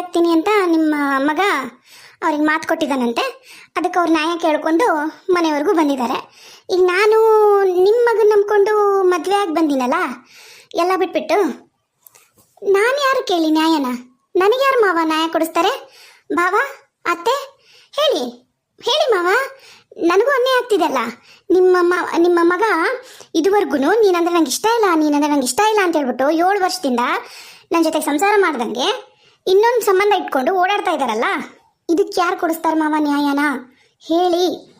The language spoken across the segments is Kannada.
ಆಗ್ತೀನಿ ಅಂತ ನಿಮ್ಮ ಮಗ ಅವ್ರಿಗೆ ಮಾತು ಕೊಟ್ಟಿದ್ದಾನಂತೆ. ಅದಕ್ಕೆ ಅವ್ರು ನ್ಯಾಯ ಕೇಳ್ಕೊಂಡು ಮನೆವರೆಗೂ ಬಂದಿದ್ದಾರೆ. ಈಗ ನಾನು ನಿಮ್ಮ ಮಗನ ನಂಬ್ಕೊಂಡು ಮದುವೆ ಆಗಿ ಬಂದಿನಲ್ಲ, ಎಲ್ಲ ಬಿಟ್ಬಿಟ್ಟು ನಾನು ಯಾರು ಕೇಳಿ ನ್ಯಾಯನ? ನನಗೆ ಯಾರು ಮಾವ ನ್ಯಾಯ ಕೊಡಿಸ್ತಾರೆ? ಭಾವ, ಅತ್ತೆ, ಹೇಳಿ. ಹೇಳಿ ಮಾವ, ನನಗೂ ಅನ್ಯಾಯ ಆಗ್ತಿದೆಯಲ್ಲ. ನಿಮ್ಮ ಮ, ನಿಮ್ಮ ಮಗ ಇದುವರೆಗೂ ನೀನಂದ್ರೆ ನಂಗೆ ಇಷ್ಟ ಇಲ್ಲ, ನೀನಂದ್ರೆ ನಂಗೆ ಇಷ್ಟ ಇಲ್ಲ ಅಂತ ಹೇಳ್ಬಿಟ್ಟು ಏಳು ವರ್ಷದಿಂದ ನನ್ನ ಜೊತೆ ಸಂಸಾರ ಮಾಡ್ದಂಗೆ ಇನ್ನೊಂದು ಸಂಬಂಧ ಇಟ್ಕೊಂಡು ಓಡಾಡ್ತಾ ಇದ್ದಾರಲ್ಲ ಇದಕ್ಕೆ ಯಾರು ಕೊಡಿಸ್ತಾರೆ ಮಾವ ನ್ಯಾಯನ? ಹೇಳಿ.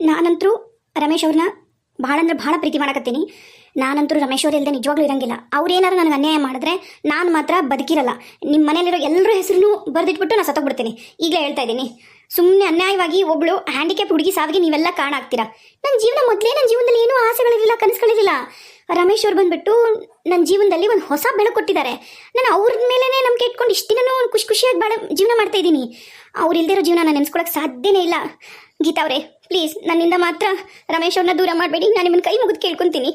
ನಾನಂತರೂ ರಮೇಶ್ ಅವ್ರನ್ನ ಭಾಳ ಅಂದ್ರೆ ಭಾಳ ಪ್ರೀತಿ ಮಾಡಕತ್ತೀನಿ. ನಾನಂತರೂ ರಮೇಶ್ ಅವ್ರು ಇಲ್ಲದೆ ನಿಜವಾಗ್ಲೂ ಇರಂಗಿಲ್ಲ. ಅವ್ರೇನಾರು ನನಗೆ ಅನ್ಯಾಯ ಮಾಡಿದ್ರೆ ನಾನು ಮಾತ್ರ ಬದುಕಿರಲ್ಲ. ನಿಮ್ಮ ಮನೇಲಿರೋ ಎಲ್ಲರ ಹೆಸರು ಬರೆದಿಟ್ಬಿಟ್ಟು ನಾನು ಸತ್ತೋಗ್ಬಿಡ್ತೀನಿ. ಈಗಲೇ ಹೇಳ್ತಾ ಇದ್ದೀನಿ. ಸುಮ್ಮನೆ ಅನ್ಯಾಯವಾಗಿ ಒಬ್ಳು ಹ್ಯಾಂಡಿಕ್ಯಾಪ್ ಹುಡುಗಿ ಸಾವಿಗೆ ನೀವೆಲ್ಲ ಕಾರಣ ಆಗ್ತೀರಾ? ನನ್ನ ಜೀವನ ಮೊದಲೇ ನನ್ನ ಜೀವನದಲ್ಲಿ ಏನೂ ಆಸೆಗಳಿರಲಿಲ್ಲ, ಕನಸುಗಳಿರಲಿಲ್ಲ. ರಮೇಶ್ ಅವ್ರು ಬಂದ್ಬಿಟ್ಟು ನನ್ನ ಜೀವನದಲ್ಲಿ ಒಂದು ಹೊಸ ಬೆಳಕು ಕೊಟ್ಟಿದ್ದಾರೆ. ನಾನು ಅವ್ರ ಮೇಲೇ ನಂಬಿಕೆ ಇಟ್ಕೊಂಡು ಇಷ್ಟು ಒಂದು ಖುಷಿ ಖುಷಿಯಾಗಿ ಬಾಳ ಜೀವನ ಮಾಡ್ತಾ ಇದ್ದೀನಿ. ಅವ್ರು ಇರೋ ಜೀವನ ನಾನು ನೆನೆಸ್ಕೊಳಕ್ಕೆ ಸಾಧ್ಯನೇ ಇಲ್ಲ. ಗೀತಾ ಅವರೇ, ಪ್ಲೀಸ್, ನನ್ನಿಂದ ಮಾತ್ರ ರಮೇಶ್ ಅವ್ರನ್ನ ದೂರ ಮಾಡಬೇಡಿ. ನಾನು ನಿಮ್ಮನ್ನು ಕೈ ಮುಗಿದು ಕೇಳ್ಕೊಂತೀನಿ.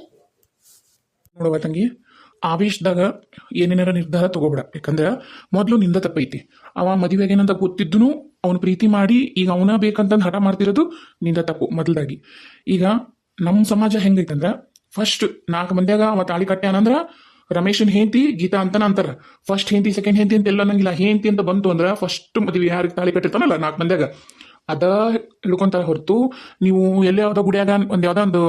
ನೋಡುವ ತಂಗಿ, ಆವೇಶದಾಗ ಏನೇನಾರ ನಿರ್ಧಾರ ತಗೋಬೇಡ. ಯಾಕಂದ್ರೆ ಮೊದಲು ನಿಂದ ತಪ್ಪೈತಿ. ಅವ ಮದುವೆಗೆ ಏನಂತ ಗೊತ್ತಿದ್ದನು ಅವನು ಪ್ರೀತಿ ಮಾಡಿ ಈಗ ಅವನ ಬೇಕಂತಂದು ಹಠ ಮಾಡ್ತಿರೋದು ನಿಂದ ತಪ್ಪು ಮೊದಲಾಗಿ ಈಗ ನಮ್ಮ ಸಮಾಜ ಹೆಂಗೈತಂದ್ರ ಫಸ್ಟ್ ನಾಲ್ಕು ಮಂದ್ಯಾಗ ಅವ ತಾಳಿ ಕಟ್ಟ್ಯಾನಂದ್ರ ರಮೇಶನ್ ಹೆಂಡತಿ, ಗೀತಾ ಅಂತಾನ ಅಂತಾರ. ಫಸ್ಟ್ ಹೆಂಡತಿ ಸೆಕೆಂಡ್ ಹೆಂಡತಿ ಅಂತ ಎಲ್ಲ ಅನ್ನಂಗಿಲ್ಲ ಹೆಂಡತಿ ಅಂತ ಬಂತು ಅಂದ್ರ ಫಸ್ಟ್ ಮದುವೆ ಯಾರಿಗೆ ತಾಳಿ ಕಟ್ಟಿರ್ತಾನಲ್ಲ ನಾಲ್ಕು ಮಂದ್ಯಾಗ. ಅದ ಹಿಡ್ಕೊಂತಾರ ಹೊರತು ನೀವು ಎಲ್ಲ ಯಾವ್ದೋ ಗುಡಿಯಾಗ ಒಂದ್ ಯಾವ್ದೋ ಒಂದು,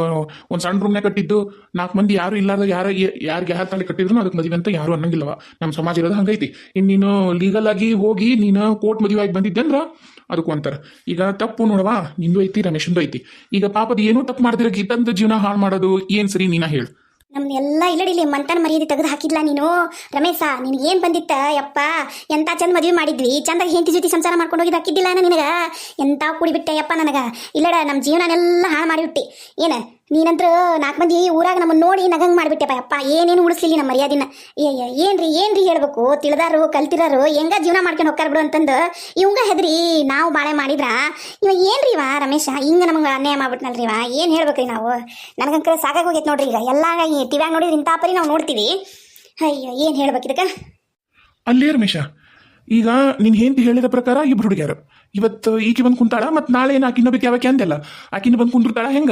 ಒಂದ್ ಸಣ್ಣ ರೂಮ್ನಾಗ ಕಟ್ಟಿದ್ದು, ನಾಲ್ಕು ಮಂದಿ ಯಾರು ಇಲ್ಲಾರ್ದ ಯಾರ ಯಾರಿಗೆ ಯಾರು ತಾಳಿ ಕಟ್ಟಿದ್ರು ಅದಕ್ಕೆ ಮದುವೆ ಅಂತ ಯಾರು ಅನ್ನಂಗಿಲ್ಲವ. ನಮ್ಮ ಸಮಾಜ ಇರೋದು ಹಂಗೈತಿ. ಇನ್ ನೀನು ಲೀಗಲ್ ಆಗಿ ಹೋಗಿ ನೀನು ಕೋರ್ಟ್ ಮದುವೆ ಆಗಿ ಬಂದಿದ್ದೆ ಅಂದ್ರ ಅದಕ್ಕೂ ಅಂತಾರ. ಈಗ ತಪ್ಪು ನೋಡವಾ ನಿಂದು ಐತಿ, ರಮೇಶಂದು ಐತಿ. ಈಗ ಪಾಪದ ಏನೋ ತಪ್ಪು ಮಾಡ್ದಿರ ಗೀತಂದು ಜೀವನ ಹಾಳು ಮಾಡೋದು ಏನ್ ಸರಿ ನೀನ ಹೇಳು. ನಮ್ದೆಲ್ಲ ಇಲ್ಲಡಿಲಿ ಮಂತನ ಮರ್ಯಾದೆ ತೆಗೆದು ಹಾಕಿದ್ಲಾ ನೀನು? ರಮೇಶ, ನಿನಗೆ ಏನು ಬಂದಿತ್ತ? ಯಪ್ಪ, ಎಂತ ಚಂದ ಮದುವೆ ಮಾಡಿದ್ವಿ? ಚಂದ ಹೆಂಡತಿ ಜೊತೆ ಸಂಸಾರ ಮಾಡ್ಕೊಂಡು ಹೋಗಿ ಹಾಕಿದ್ದಿಲ್ಲ ನಿನಗ? ಎಂತ ಕುಡಿಬಿಟ್ಟೆ ಯಪ್ಪ ನನಗ? ಇಲ್ಲಡ ನಮ್ಮ ಜೀವನನೆಲ್ಲ ಹಾಳು ಮಾಡಿಬಿಟ್ಟಿ ಏನ? ನೀನಂತ್ರ ನಾಲ್ಕು ಮಂದಿ ಊರಾಗ ನಮ್ಮನ್ನ ನೋಡಿ ನಗಂಗ್ ಮಾಡಿಬಿಟ್ಟೆಪ್ಪ. ಅಪ್ಪ, ಏನೇನು ಉಳಿಸ್ಲಿಲ್ಲ ನಮ್ಮ ಮರ್ಯಾದಿನ? ಏನ್ರಿ ಏನ್ರಿ ಹೇಳ್ಬೇಕು? ತಿಳಿದಾರು, ಕಲ್ತಿರಾರು, ಹೆಂಗ ಜೀವನ ಮಾಡ್ಕೊಂಡು ಹೋಗ್ತಾರ ಬಿಡು ಅಂತಂದು ಇವಂಗ ಹೆದ್ರಿ ನಾವು ಬಾಳೆ ಮಾಡಿದ್ರ. ಇವ ಏನ್ರಿ ಇವ ರಮೇಶ? ಹಿಂಗ ನಮಗೆ ಅನ್ಯಾಯ ಮಾಡ್ಬಿಟ್ನಲ್ರಿ ಇವ. ಏನು ಹೇಳ್ಬೇಕ್ರಿ ನಾವು? ನನಗಂಕರ ಸಾಕಾಗಿ ಹೋಗೈತೆ ನೋಡ್ರಿ ಈಗ. ಎಲ್ಲಾ ಟಿವ್ಯಾಗ ನೋಡಿದ್ರೆ ಇಂಥ ಪರಿ ನಾವು ನೋಡ್ತೀವಿ. ಅಯ್ಯೋ, ಏನು ಹೇಳ್ಬೇಕು ಇದಕ್ಕೆ? ಅಲ್ಲೇ ರಮೇಶ, ಈಗ ನಿನ್ ಹೆಂಡತಿ ಹೇಳಿದ ಪ್ರಕಾರ ಇಬ್ರು ಹುಡುಗ್ಯಾರು. ಇವತ್ತು ಈಕೆ ಬಂದು ಕುಂತಾಳ, ಮತ್ತೆ ನಾಳೆ ಏನು ಆಕಿನ ಬೇಕು ಯಾವಕ್ಕೆ ಅಂದೆಲ್ಲ. ಆಕಿನ ಬಂದು ಕುಂದಿರ್ತಾಳ, ಹೆಂಗ?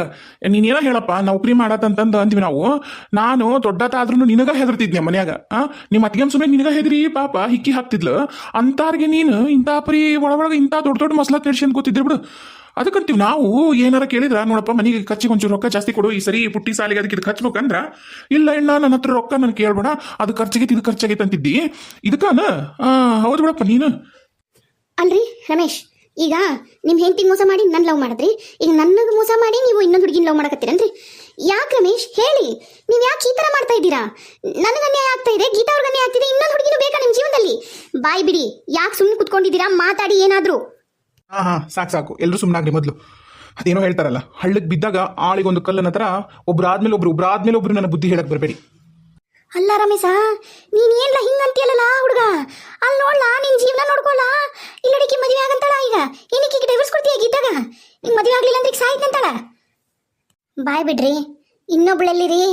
ನೀನೇನೋ ಹೇಳಪ್ಪ, ನೌಕರಿ ಮಾಡತ್ತಂತಂದು ಅಂದ್ವಿ ನಾವು. ನಾನು ದೊಡ್ಡತಾದ್ರೂ ನಿನಗ ಹೆದರ್ತಿದ್ನೆ ಮನ್ಯಾಗ, ಆ? ನಿಮ್ಮ ಅತ್ತಿಗೆ ಸುಮ್ಮನೆ ನಿನಗ ಹೆದರಿ, ಪಾಪ, ಹಿಕ್ಕಿ ಹಾಕ್ತಿದ್ಲು. ಅಂತಾರ್ಗೆ ನೀನು ಇಂಥ ಪರಿ ಒಳಗೊಳಗೆ ಇಂಥ ದೊಡ್ಡ ದೊಡ್ಡ ಮಸಲ ಅಂತ ಗೊತ್ತಿದ್ದೆ ಬಿಡು. ಅದಕ್ಕಂತೀವಿ ನಾವು ಏನಾರ ಕೇಳಿದ್ರ, ನೋಡಪ್ಪ, ಮನೆಗೆ ಖರ್ಚಿಗೆ ಒಂಚೂರು ರೊಕ್ಕ ಜಾಸ್ತಿ ಕೊಡು, ಈ ಸರಿ ಪುಟ್ಟಿ ಸಾಲಿಗೆ ಅದಕ್ಕೆ ಇದು ಖರ್ಚ್ಬೇಕಂದ್ರ ಇಲ್ಲ ಇಲ್ಲ ನನ್ನ ಹತ್ರ ರೊಕ್ಕ ನನ್ ಕೇಳ್ಬೇಡ, ಅದು ಖರ್ಚಿಗೆ ಇದು ಖರ್ಚಾಗೈತೆ ಅಂತಿದ್ದಿ. ಹೌದು ಬಿಡಪ್ಪ ನೀನು. ಅಲ್ರಿ, ರಮೇಶ್, ಈಗ ನಿಮ್ಮ ಹೆಂಡತಿಗೆ ಮೋಸ ಮಾಡಿ ನನ್ನ ಲವ್ ಮಾಡಿದ್ರಿ? ಈಗ ನನಗೆ ಮೋಸ ಮಾಡಿ ನೀವು ಇನ್ನೊಂದು ಹುಡುಗಿನ ಲವ್ ಮಾಡಕತ್ತೀರನ್ರಿ? ಯಾಕೆ ರಮೇಶ್, ಹೇಳಿ, ನೀವು ಯಾಕೆ ಈ ಥರ ಮಾಡ್ತಾ ಇದ್ದೀರಾ? ನನಗೆ ಅನ್ಯಾಯ ಆಗ್ತಾ ಇದೆ, ಗೀತಾ ಅವ್ರಿಗೆ ಅನ್ಯಾಯ ಆಗ್ತಿದೆ, ಇನ್ನೊಂದು ಹುಡುಗಿನೂ ಬೇಕಾ ನಿಮ್ಮ ಜೀವನದಲ್ಲಿ? ಬಾಯ್ ಬಿಡಿ, ಯಾಕೆ ಸುಮ್ಮನೆ ಕುತ್ಕೊಂಡಿದ್ದೀರಾ? ಮಾತಾಡಿ ಏನಾದರೂ. ಹಾ ಹಾ, ಸಾಕು ಸಾಕು. ಎಲ್ಲರೂ ಸುಮ್ಮನಾಗ್ರಿ ಮೊದಲು. ಅದೇನೋ ಹೇಳ್ತಾರಲ್ಲ ಹಳ್ಳಕ್ಕೆ ಬಿದ್ದಾಗ ಆಳಿಗೊಂದು ಕಲ್ಲನ ಥರ ಒಬ್ರು ಆದ್ಮೇಲೆ ಒಬ್ರು ಒಬ್ರು ಆದ್ಮೇಲೆ ಒಬ್ರು ನನ್ನ ಬುದ್ಧಿ ಹೇಳಕ್ಕೆ ಬರಬೇಡಿ. ಅಲ್ಲ ರಮೇಶ, ನೀನ್ ಏನ್ಲ ಹುಡುಗ? ಅಲ್ಲಿ ನೋಡ್ಲಾ, ನಿನ್ ಜೀವನ ನೋಡ್ಕೊಲ್ಲ ಇಲ್ಲಡಿಕೆ ಮದುವೆ ಆಗಂತಾಳ ಈಗ. ಏನಕ್ಕೆ ಡೈವರ್ಸ್ ಕೊಡ್ತೀಯ ಗೀತಾಗ ನಿಂಗೆ ಮದುವೆ ಆಗ್ಲಿಲ್ಲ ಅಂದ್ರೆ ಸಾಯ್ತಂತಾಳ ಬಾಯ್ ಬಿಡ್ರಿ, ಇನ್ನೊಬ್ಳೆಲ್ಲಿರಿ.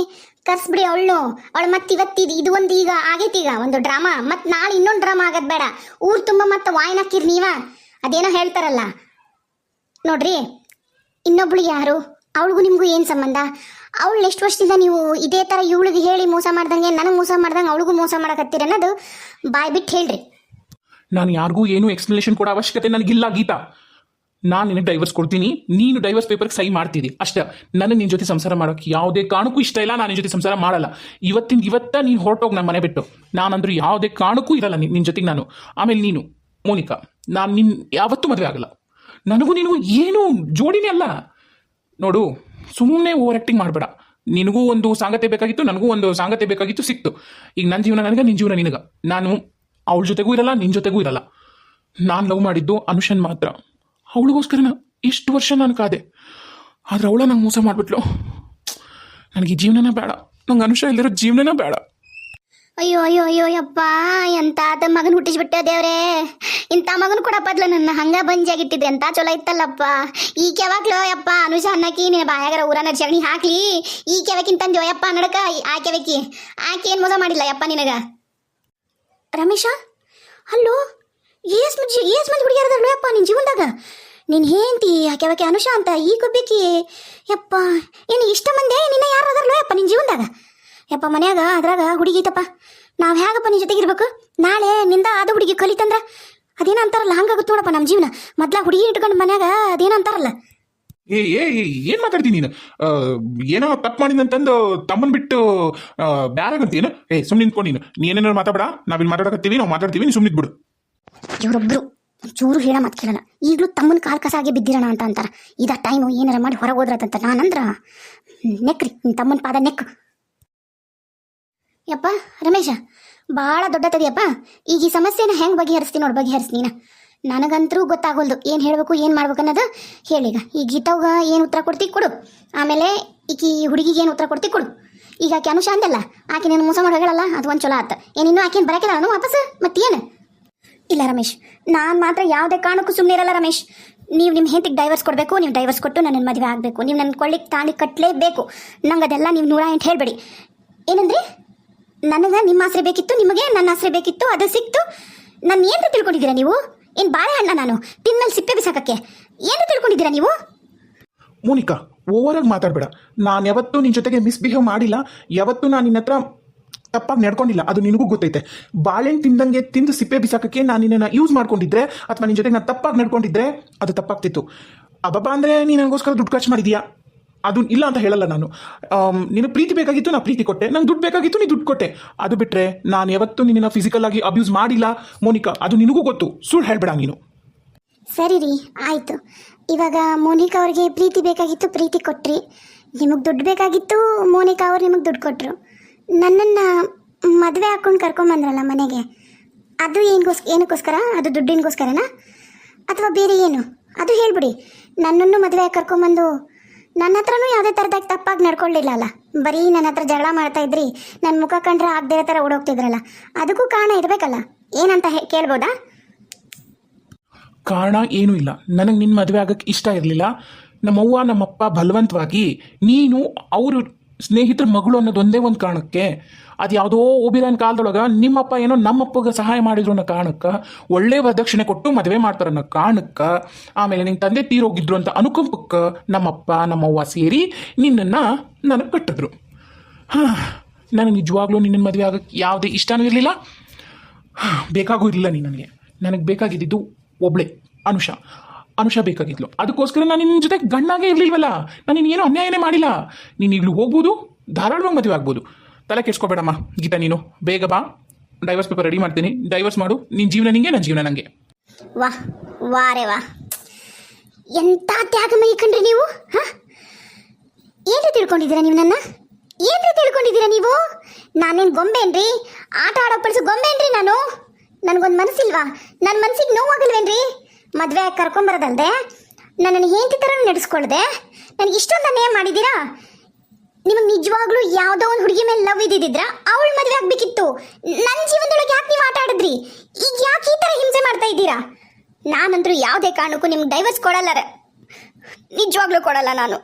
ಕರ್ಸ್ಬಿಡಿ ಅವಳು. ಅವಳು ಮತ್ತೆ ಇವತ್ತಿದ್ ಇದು ಒಂದು ಈಗ ಆಗೈತಿ ಈಗ ಒಂದು ಡ್ರಾಮಾ. ಮತ್ತೆ ನಾಳೆ ಇನ್ನೊಂದು ಡ್ರಾಮಾ ಆಗದ್ ಬೇಡ. ಊರ್ ತುಂಬ ಮತ್ತೆ ವಾಯ್ನ ಹಾಕಿರ್ ನೀವ. ಅದೇನೋ ಹೇಳ್ತಾರಲ್ಲ. ನೋಡ್ರಿ, ಇನ್ನೊಬ್ಳು ಯಾರು? ಅವಳಿಗೂ ನಿಮಗೂ ಏನು ಸಂಬಂಧ? ಅವಳು ಎಷ್ಟು ವರ್ಷದಿಂದ ನೀವು ಇದೇ ಥರ ಇವಳಿಗೆ ಹೇಳಿ ಮೋಸ ಮಾಡ್ದಂಗೆ ನನಗೆ ಮೋಸ ಮಾಡ್ದಂಗೆ ಅವಳಿಗೂ ಮೋಸ ಮಾಡಕತ್ತೀರ ಅನ್ನೋದು ಬಾಯ್ ಬಿಟ್ಟು ಹೇಳ್ರಿ. ನಾನು ಯಾರಿಗೂ ಏನು ಎಕ್ಸ್ಪ್ಲನೇಷನ್ ಕೊಡೋ ಅವಶ್ಯಕತೆ ನನಗಿಲ್ಲ ಗೀತಾ. ನಾನು ನಿನಗೆ ಡೈವರ್ಸ್ ಕೊಡ್ತೀನಿ, ನೀನು ಡೈವರ್ಸ್ ಪೇಪರ್ಗೆ ಸೈ ಮಾಡ್ತೀನಿ ಅಷ್ಟೇ, ನನ್ನ ನಿನ್ನ ಜೊತೆ ಸಂಸಾರ ಮಾಡೋಕೆ ಯಾವುದೇ ಕಾರಣಕ್ಕೂ ಇಷ್ಟ ಇಲ್ಲ, ನಾನು ನಿನ್ನ ಜೊತೆ ಸಂಸಾರ ಮಾಡಲ್ಲ. ಇವತ್ತಿನ ಇವತ್ತ ನೀನು ಹೊರಟೋಗಿ ನನ್ನ ಮನೆ ಬಿಟ್ಟು. ನಾನಂದ್ರೂ ಯಾವುದೇ ಕಾರಣಕ್ಕೂ ಇರಲ್ಲ ನಿನ್ನ ಜೊತೆಗೆ ನಾನು. ಆಮೇಲೆ ನೀನು, ಮೋನಿಕಾ, ನಾನು ನಿನ್ನ ಯಾವತ್ತೂ ಮದುವೆ ಆಗಲ್ಲ. ನನಗೂ ನೀನು ಏನು ಜೋಡಿನೇ ಅಲ್ಲ. ನೋಡು ಸುಮ್ಮನೆ ಓವರ್ ಆಕ್ಟಿಂಗ್ ಮಾಡಬೇಡ. ನಿನಗೂ ಒಂದು ಸಾಂಗತೆ ಬೇಕಾಗಿತ್ತು, ನನಗೂ ಒಂದು ಸಾಂಗತೆ ಬೇಕಾಗಿತ್ತು, ಸಿಕ್ತು. ಈಗ ನನ್ನ ಜೀವನ ನನಗೆ ನಿನ್ನ ಜೀವನ ನಿನಗೆ. ನಾನು ಅವಳ ಜೊತೆಗೂ ಇರಲ್ಲ ನಿನ್ನ ಜೊತೆಗೂ ಇರಲ್ಲ. ನಾನು ಲವ್ ಮಾಡಿದ್ದು ಅನುಷನ್ ಮಾತ್ರ. ಅವಳಿಗೋಸ್ಕರನ ಇಷ್ಟು ವರ್ಷ ನಾನು ಕಾದೆ. ಆದ್ರೆ ಅವಳ ನಂಗೆ ಮೋಸ ಮಾಡಿಬಿಟ್ಲು. ನನಗೆ ಈ ಜೀವನನ ಬೇಡ. ನಂಗೆ ಅನುಷ ಇಲ್ಲಿರೋ ಜೀವನನ ಬೇಡ. ಅಯ್ಯೋ ಅಯ್ಯೋ ಅಯ್ಯೋ ಯಪ್ಪ ಎಂತ ಆದ ಮಗನ ಹುಟ್ಟಿಸ್ಬಿಟ್ಟೆ ದೇವ್ರೇ. ಇಂಥ ಮಗನ ಕೂಡ ಬದ್ಲ ನನ್ನ ಹಂಗ ಬಂಜಿಯಾಗಿಟ್ಟಿದ್ದೆ, ಎಂತ ಚಲೋ ಇತ್ತಲ್ಲಪ್ಪ. ಈ ಕೆವಾಗ್ಲೋ ಯಪ್ಪ ಅನುಷ ಅನ್ನಕಿ ನಿನ್ನ ಬಾಯಾಗರ ಊರನ ಜಗಣಿ ಹಾಕ್ಲಿ. ಈ ಕೆವಕ್ಕಿಂತಂದ್ಯೋ ಯಪ್ಪ ನಡಕ ಆ ಕೆವಕ್ಕಿ ಆಕೆ ಏನು ಮೋಸ ಮಾಡಿಲ್ಲ ಯಪ್ಪ ನಿನಗ? ರಮೇಶ ಹಲೋ ಏಸ್ ಮಂದಿ ಏಸ್ ಮಂದಿ ಹುಡುಗಿಯರದಾರಲ್ಲ ಯಪ್ಪ ನಿನ್ನ ಜೀವನದಾಗ? ನೀನು ಹೇಂತಿ ಆಕೆ ಆಕೆ ಅನುಷ ಅಂತ, ಈ ಕೊಬ್ಬಿಕಿ ಯಪ್ಪ ಏನು ಇಷ್ಟ ಮಂದಿ ನಿನ್ನ ಯಾರು ಅದಾರಲ್ಲ ಯಪ್ಪ ನಿನ್ನ ಜೀವನದಾಗ? ಯಪ್ಪ ಮನ್ಯಾಗ ಅದ್ರಾಗ ಹುಡುಗಿ ಐತಪ್ಪ. ನಾವು ಹೇಗಪ್ಪ ನಿನ್ನ ಜೊತೆಗಿರ್ಬೇಕು ನಾಳೆ ನಿಂದ ಅದು ಹುಡುಗಿ ಕಲಿತಂದ್ರ ಅದೇನಂತಾರಲ್ಲ ಹಂಗಾಗುತ್ತೆ ನೋಡಪ್ಪ ನಮ್ಮ ಜೀವನ. ಮೊದ್ಲ ಹುಡುಗಿ ಇಟ್ಕೊಂಡು ಮನ್ಯಾಗ ಅದೇನಂತಾರಲ್ಲ. ಏ ಏ ಏ, ಏನ್ ಮಾತಾಡ್ತೀನಿ ನೀನು? ಏನೋ ತಪ್ಪು ಮಾಡಿದಂತಂದು ತಮ್ಮನ್ ಬಿಟ್ಟು ಬ್ಯಾರಾಗಂತೀನ ಏ ಸುಮ್ಮನೆ ನಿಂತ್ಕೊಂಡು ನೀನು. ನೀ ಏನೇನಾರು ಮಾತಾಡ ನಾವಿಲ್ಲಿ ಮಾತಾಡಕತ್ತೀವಿ ನಾವು ಮಾತಾಡ್ತೀವಿ ನೀನು ಸುಮ್ಮನೆ ಬಿಡು ಇವರೊಬ್ರು ಚೂರು ಹೇಳ ಮಾತು ಕೇಳಲ್ಲ. ಈಗಲೂ ತಮ್ಮನ ಕಾಲ್ ಕಸಾಗೆ ಬಿದ್ದಿರೋಣ ಅಂತ ಅಂತಾರ. ಇದ ಟೈಮು ಏನಾರ ಮಾಡಿ ಹೊರಗೆ ಹೋದ್ರತಂತ ನಾನಂದ್ರ ನೆಕ್ರಿ ನಿನ್ ತಮ್ಮನ ಪಾದ ನೆಕ್. ಯಪ್ಪ, ರಮೇಶ ಭಾಳ ದೊಡ್ಡತದಿಯಪ್ಪ ಈಗ ಈ ಸಮಸ್ಯೆನ ಹೆಂಗೆ ಬಗೆಹರಿಸ್ತೀನಿ ನೋಡಿ ಬಗೆಹರಿಸ್ತೀನಿ ನೀನ. ನನಗಂತರೂ ಗೊತ್ತಾಗೋಲ್ದು, ಏನು ಹೇಳಬೇಕು, ಏನು ಮಾಡ್ಬೇಕು ಅನ್ನೋದು ಹೇಳೀಗ ಈ ಗೀತವ್ಗ ಏನು ಉತ್ತರ ಕೊಡ್ತಿ ಕೊಡು. ಆಮೇಲೆ ಈಕಿ ಹುಡುಗಿಗೆ ಏನು ಉತ್ತರ ಕೊಡ್ತಿ ಕೊಡು. ಈಗ ಆಕೆ ಅನುಷ ಅಂದಲ್ಲ, ಆಕೆ ನೀನು ಮೋಸ ಮಾಡಿ ಅದು ಒಂದು ಚಲೋ ಆತ. ಏನಿನ್ನೂ ಆಕೆ ಬರಕಿಲ್ಲ ವಾಪಸ್ ಮತ್ತೇನು? ಇಲ್ಲ ರಮೇಶ್, ನಾನು ಮಾತ್ರ ಯಾವುದೇ ಕಾರಣಕ್ಕೂ ಸುಮ್ಮನೆ ಇರಲ್ಲ ರಮೇಶ್. ನೀವು ನಿಮ್ಮ ಹೆಂತಿಗೆ ಡೈವರ್ಸ್ ಕೊಡಬೇಕು, ನೀವು ಡೈವರ್ಸ್ ಕೊಟ್ಟು ನನ್ನ ಮದುವೆ ಆಗಬೇಕು. ನೀವು ನನ್ನ ಕೊಳ್ಳಿಗೆ ತಾಳಿ ಕಟ್ಟಲೇಬೇಕು ನಂಗೆ ಅದೆಲ್ಲ ನೀವು ನೂರ ಎಂಟು ಹೇಳಬೇಡಿ. ಏನಂದ್ರಿ? ನನಗೆ ನಿಮ್ಮ ಆಸರೆ ಬೇಕಿತ್ತು, ನಿಮಗೆ ನನ್ನ ಆಸರೆ ಬೇಕಿತ್ತು, ಅದು ಸಿಕ್ತು. ನನ್ನ ಏನು ತಿಳ್ಕೊಂಡಿದ್ದೀರಾ ನೀವು? ಏನು ಬಾಳೆಹಣ್ಣ ನಾನು? ತಿನ್ನಲ್ಲಿ ಸಿಪ್ಪೆ ಬಿಸಾಕಕ್ಕೆ. ಏನು ತಿಳ್ಕೊಂಡಿದ್ದೀರಾ ನೀವು? ಮೋನಿಕಾ ಓವರ್ ಆಗಿ ಮಾತಾಡ್ಬೇಡ. ನಾನು ಯಾವತ್ತೂ ನಿನ್ನ ಜೊತೆಗೆ ಮಿಸ್ಬಿಹೇವ್ ಮಾಡಿಲ್ಲ. ಯಾವತ್ತೂ ನಾನು ನಿನ್ನ ಹತ್ರ ತಪ್ಪಾಗಿ ನಡ್ಕೊಂಡಿಲ್ಲ. ಅದು ನಿನಗೂ ಗೊತ್ತೈತೆ. ಬಾಳೆಹಣ್ಣು ತಿಂದಂಗೆ ತಿಂದು ಸಿಪ್ಪೆ ಬಿಸಾಕಕ್ಕೆ ನಾನು ನಿನ್ನನ್ನು ಯೂಸ್ ಮಾಡ್ಕೊಂಡಿದ್ರೆ, ಅಥವಾ ನಿನ್ನ ಜೊತೆಗೆ ನಾನು ತಪ್ಪಾಗಿ ನಡ್ಕೊಂಡಿದ್ರೆ, ಅದು ತಪ್ಪಾಗ್ತಿತ್ತು. ಅಬ್ಬಬ್ಬ ಅಂದರೆ ನೀನು ನನಗೋಸ್ಕರ ದುಡ್ಡು ಖರ್ಚು ಮಾಡಿದ್ಯಾ? ಅದು ಇಲ್ಲ ಅಂತ ಹೇಳಲ್ಲ ನಾನು. ನಿನ್ನ ಪ್ರೀತಿ ಬೇಕಾಗಿತ್ತು ನಾನು ಪ್ರೀತಿ ಕೊಟ್ಟೆ. ನಂಗೆ ದುಡ್ಡು ಬೇಕಾಗಿತ್ತು ನೀನು ದುಡ್ಡು ಕೊಟ್ಟೆ. ಅದು ಬಿಟ್ಟರೆ ನಾನು ಯಾವತ್ತೂ ನಿನ್ನ ಫಿಸಿಕಲ್ ಆಗಿ ಅಬ್ಯೂಸ್ ಮಾಡಿಲ್ಲ. ಮೋನಿಕಾ, ಅದು ನಿನಗೂ ಗೊತ್ತು. ಸುಳ್ಳು ಹೇಳ್ಬೇಡ ನೀನು. ಸರಿ ರೀ, ಆಯಿತು. ಇವಾಗ ಮೋನಿಕಾ ಅವ್ರಿಗೆ ಪ್ರೀತಿ ಬೇಕಾಗಿತ್ತು, ಪ್ರೀತಿ ಕೊಟ್ರಿ. ನಿಮಗೆ ದುಡ್ಡು ಬೇಕಾಗಿತ್ತು, ಮೋನಿಕಾ ಅವ್ರು ನಿಮಗೆ ದುಡ್ಡು ಕೊಟ್ಟರು ನನ್ನನ್ನು ಮದುವೆ ಹಾಕ್ಕೊಂಡು ಕರ್ಕೊಂಬಂದ್ರಲ್ಲ ಮನೆಗೆ, ಅದು ಏನ್ಗೋಸ್, ಏನಕ್ಕೋಸ್ಕರ? ಅದು ದುಡ್ಡಿನಗೋಸ್ಕರನಾ? ಅಥವಾ ಬೇರೆ ಏನು? ಅದು ಹೇಳ್ಬಿಡಿ. ನನ್ನನ್ನು ಮದುವೆ ಕರ್ಕೊಂಬಂದು ನನ್ನ ಹತ್ರನೂ ಯಾವುದೇ ಥರದಾಗಿ ತಪ್ಪಾಗಿ ನಡ್ಕೊಳ್ಳಿಲ್ಲ ಅಲ್ಲ ಬರೀ ನನ್ನ ಹತ್ರ ಜಗಳ ಮಾಡ್ತಾ ಇದ್ರಿ ನನ್ನ ಮುಖ ಕಂಡ್ರೆ ಆಗದೇ ಥರ ಓಡೋಗ್ತಿದ್ರಲ್ಲ, ಅದಕ್ಕೂ ಕಾರಣ ಇರಬೇಕಲ್ಲ? ಏನಂತ ಹೇ ಕೇಳ್ಬೋದಾ? ಕಾರಣ ಏನೂ ಇಲ್ಲ. ನನಗೆ ನಿನ್ನ ಮದುವೆ ಆಗಕ್ಕೆ ಇಷ್ಟ ಇರಲಿಲ್ಲ. ನಮ್ಮವ್ವ, ನಮ್ಮಪ್ಪ ಬಲವಂತವಾಗಿ, ನೀನು ಅವರು ಸ್ನೇಹಿತರ ಮಗಳು ಅನ್ನೋದು ಒಂದೇ ಒಂದು ಕಾರಣಕ್ಕೆ, ಅದು ಯಾವುದೋ ಒಬಿರನ್ ಕಾಲದೊಳಗೆ ನಿಮ್ಮಪ್ಪ ಏನೋ ನಮ್ಮಪ್ಪಗೆ ಸಹಾಯ ಮಾಡಿದ್ರು ಅನ್ನೋ ಕಾರಣಕ್ಕೆ, ಒಳ್ಳೆ ವರದಕ್ಷಿಣೆ ಕೊಟ್ಟು ಮದುವೆ ಮಾಡ್ತಾರೆ ಅನ್ನೋ ಕಾರಣಕ್ಕೆ, ಆಮೇಲೆ ನಿನ್ನ ತಂದೆ ತೀರೋಗಿದ್ರು ಅಂತ ಅನುಕಂಪಕ್ಕೆ ನಮ್ಮಪ್ಪ, ನಮ್ಮವ್ವ ಸೇರಿ ನಿನ್ನನ್ನು ನನಗೆ ಕಟ್ಟಿದ್ರು. ಹಾಂ, ನನಗೆ ನಿಜವಾಗ್ಲೂ ನಿನ್ನ ಮದುವೆ ಆಗೋಕ್ಕೆ ಯಾವುದೇ ಇಷ್ಟನೂ ಇರಲಿಲ್ಲ. ಬೇಕಾಗೂ ಇರಲಿಲ್ಲ ನೀನು ನನಗೆ. ನನಗೆ ಬೇಕಾಗಿದ್ದಿದ್ದು ಒಬ್ಳೆ, ಅನುಷ. ಅನುಷ ಬೇಕಾಗಿತ್ತು ಅದಕ್ಕೋಸ್ಕರ ನಾನು ನಿನ್ನ ಜೊತೆ ಗಣ್ಣಾಗೆ ಇರಲಿಲ್ವಲ್ಲ? ನಾನು ನೀನು ಏನೂ ಅನ್ಯಾಯನೇ ಮಾಡಿಲ್ಲ. ನೀನು ಈಗಲೂ ಹೋಗ್ಬೋದು, ಧಾರಾಳವಾಗಿ ಮದುವೆ ಆಗ್ಬೋದು. ತಲೆ ಕೆಡ್ಸ್ಕೊಬೇಡಮ್ಮ, ಗೀತಾ ನೀನು. ಬೇಗ ಬಾ. ಡೈವರ್ಸ್ ಪೇಪರ್ ರೆಡಿ ಮಾಡ್ತೀನಿ. ಡೈವರ್ಸ್ ಮಾಡು. ನಿನ್ನ ಜೀವನ ನಿಂಗೆ ನನ್ನ ಜೀವನ ನನಗೆ ವಾ ವಾರೆ ವಾ. ಎಂತ ತ್ಯಾಗ ಮೈಕಂಡ್ರಿ ನೀವು ಏನು ತಿಳ್ಕೊಂಡಿದ್ದೀರಾ ನೀವು ನನ್ನ? ಏನು ತಿಳ್ಕೊಂಡಿದ್ದೀರಾ ನೀವು? ನಾನೇನು ಗೊಂಬೆನ್ರಿ. ಆಟ ಆಡೋ ಪಡಿಸು ಗೊಂಬೆನ್ರಿ ನಾನು. ನನಗೊಂದು ಮನಸ್ಸಿಲ್ವಾ? ನನ್ನ ಮನಸ್ಸಿಗೆ ನೋವಾಗಲ್ವೇನ್ರಿ? ಮದುವೆ ಕರ್ಕೊಂಬರೋದಲ್ದೆ ನನ್ನನ್ನು ಹೆಂಡತಿ ಥರ ನಡೆಸ್ಕೊಳ್ದೆ? ನನಗೆ ಇಷ್ಟೊಂದು ಅನ್ಯಾಯ ಮಾಡಿದ್ದೀರಾ? ನಿಮಗೆ ನಿಜವಾಗ್ಲೂ ಯಾವುದೋ ಒಂದು ಹುಡುಗಿ ಮೇಲೆ ಲವ್ ಇದ್ದಿದ್ರ ಅವಳು ಮದುವೆ ಆಗ್ಬೇಕಿತ್ತು. ನನ್ನ ಜೀವನದೊಳಗೆ ಯಾಕೆ ನೀವು ಆಟ ಆಡಿದ್ರಿ? ಈಗ ಯಾಕೆ ಈ ಥರ ಹಿಂಸೆ ಮಾಡ್ತಾ ಇದ್ದೀರಾ? ನಾನಂತರೂ ಯಾವುದೇ ಕಾರಣಕ್ಕೂ ನಿಮ್ಗೆ ಡೈವರ್ಸ್ ಕೊಡಲ್ಲ ನಿಜವಾಗ್ಲೂ ಕೊಡಲ್ಲ ನಾನು.